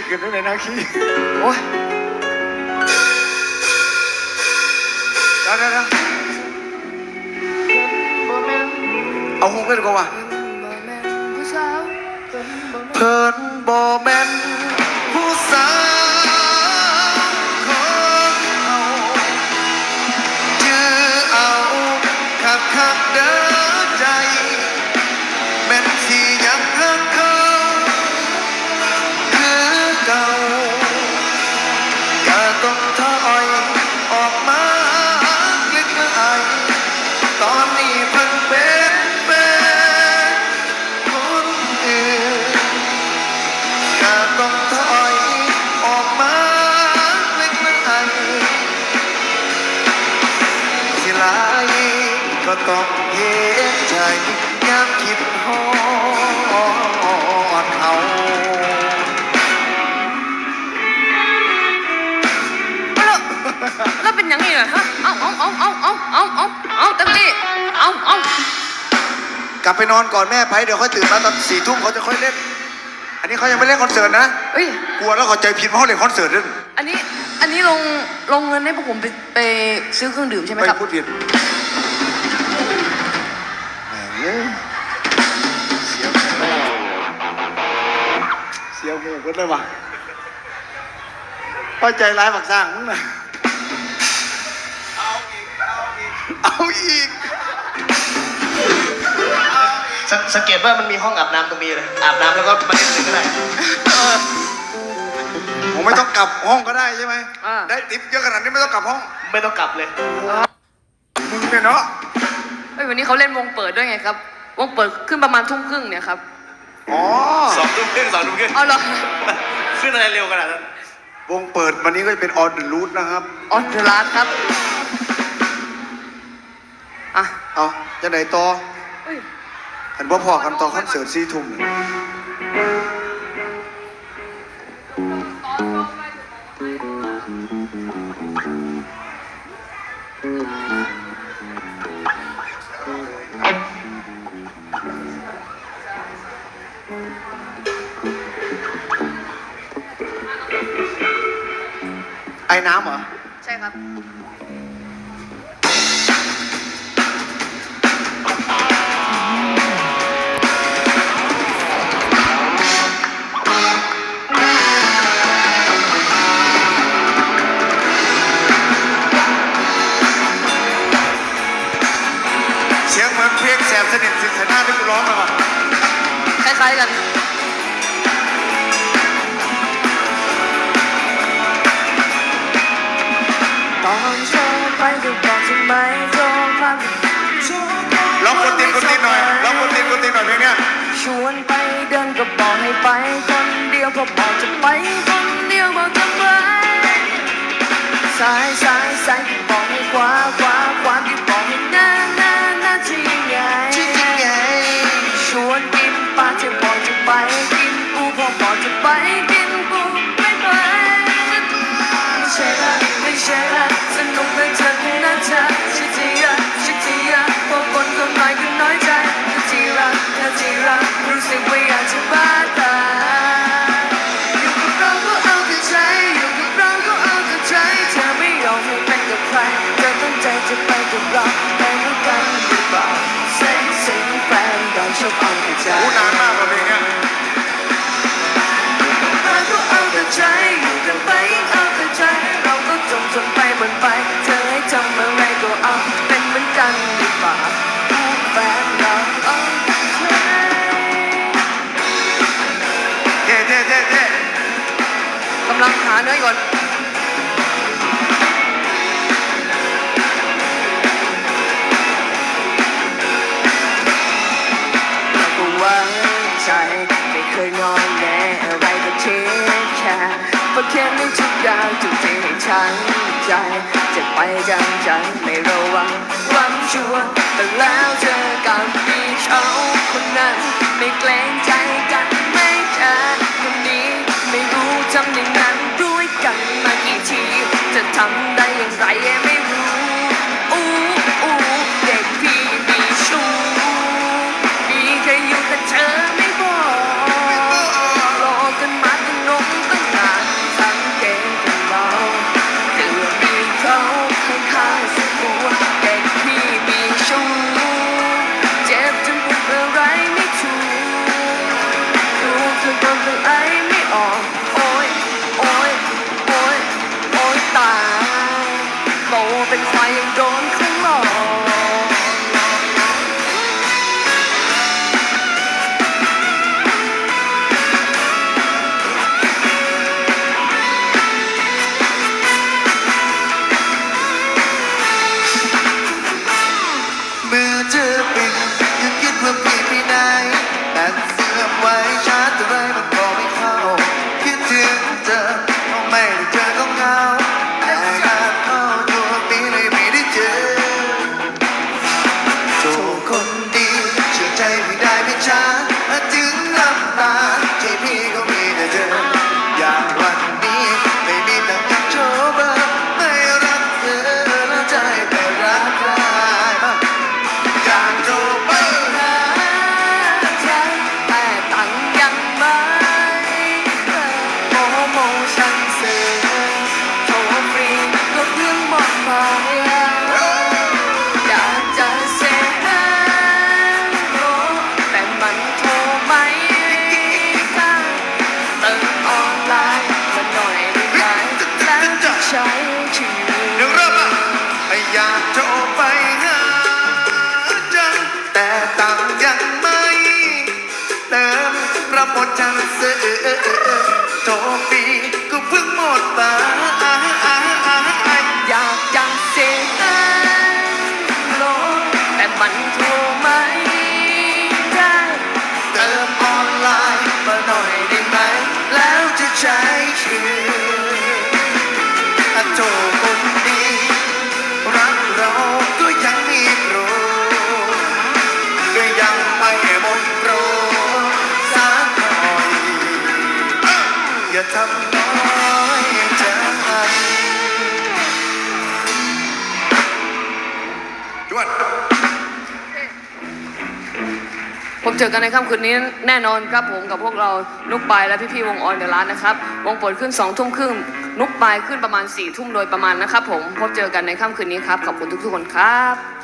จะขึ้นได้ในนาคีโอ้ยเดี๋ยวเดี๋ยวเดี๋ยวเอาหูขึ้นก่อนว่ะผู้สาว่ะเพิ่นบ่แม่น ก็ต้องเห็นใจยามคิดฮอดเขาแล้วแล้วเป็นยังไงอะฮะเอาเอาเอาเอาเอาเอาเอาเอาตั้งดิเอาเอากลับไปนอนก่อนแม่ไพ่เดี๋ยวค่อยตื่นมาตอนสี่ทุ่มเขาจะค่อยเล่น อันนี้เขายังไม่เล่นคอนเสิร์ตนะ เอ้ย กลัวแล้วเขาใจผิดเพราะเขาเล่นคอนเสิร์ตด้วยอันนี้ อันนี้ลง ลงเงินให้พวกผมไป ไปซื้อเครื่องดื่มใช่ไหมไปครับ พูดผิด เสียหูกันเลยว่ะพ่อใจร้ายบักสร้างมึงน่ะเอาอีกสงสังเกตว่ามันมีห้องอาบน้ำตรงนี้เลย อาบน้ำแล้วก็มาเล่นเลยก็ได้ผมไม่ต้องกลับห้องก็ได้ใช่ไหมอ่าได้ติปเยอะขนาดนี้ไม่ต้องกลับห้อง ไม่ต้องกลับเลย มึงเนี่ยเนาะเฮ้ยวันนี้เขาเล่นวงเปิดด้วยไงครับ วงเปิดขึ้นประมาณทุ่มครึ่งเนี่ยครับ อ๋อสองทุ่มครึ่งสองทุ่มครึ่งเอาเหรอ ขึ้นอะไรเร็วขนาดนั้นวงเปิดวันนี้ก็จะเป็นออ the root นะครับ ออเดอร์ลาสครับ อะ เอาจะไหนต่อเฮ้ย เห็นว่าพอกันต่อคอนเสิร์ตซีทุ่มเนี่ย ไอ้น้ำเหรอ ใช่ครับ เสียงเหมือนเพลงแสบสนิทสิสนาที่กูร้องมาก่อนคล้ายๆกัน ตอนเช้าไปก็บอกฉันไหมโทรมาร้องกดตินกดตินหน่อยร้องกดตินกดตินหน่อยเพลงเนี้ยชวนไปเดินก็บอกให้ไปคนเดียวก็บอกจะไปคนเดียวบอกจะไปสายสาย ใช่อู้นานมากกว่าเพลงเนี้ยกำลังหาเนื้อก่อน ค่เพียงแค่ไม่ทุกอย่างทุกที่ให้ฉันใจ จะไปจังจังไม่ระวังหวังชัวแต่แล้วเจอกับมีเขาคนนั้น ไม่เกรงใจกันไม่แค่คนนี้ไม่รู้ทำยังไง รับหมดจังเสือโทปีก็เพิ่งหมดไปอยากจังเสียลงแต่มันโทรไม่ได้เติมออนไลน์มาหน่อย เจอกันในค่ำคืนนี้แน่นอนครับผมกับพวกเรานุกปายและพี่ๆวงออนเดอะร้านนะครับ วงเปิดขึ้น2องทุ่มครึ่งนุกปายขึ้นประมาณ4ี่ทุ่มโดยประมาณนะครับผมพบเจอกันในค่ำคืนนี้ครับขอบคุณทุกๆคนครับ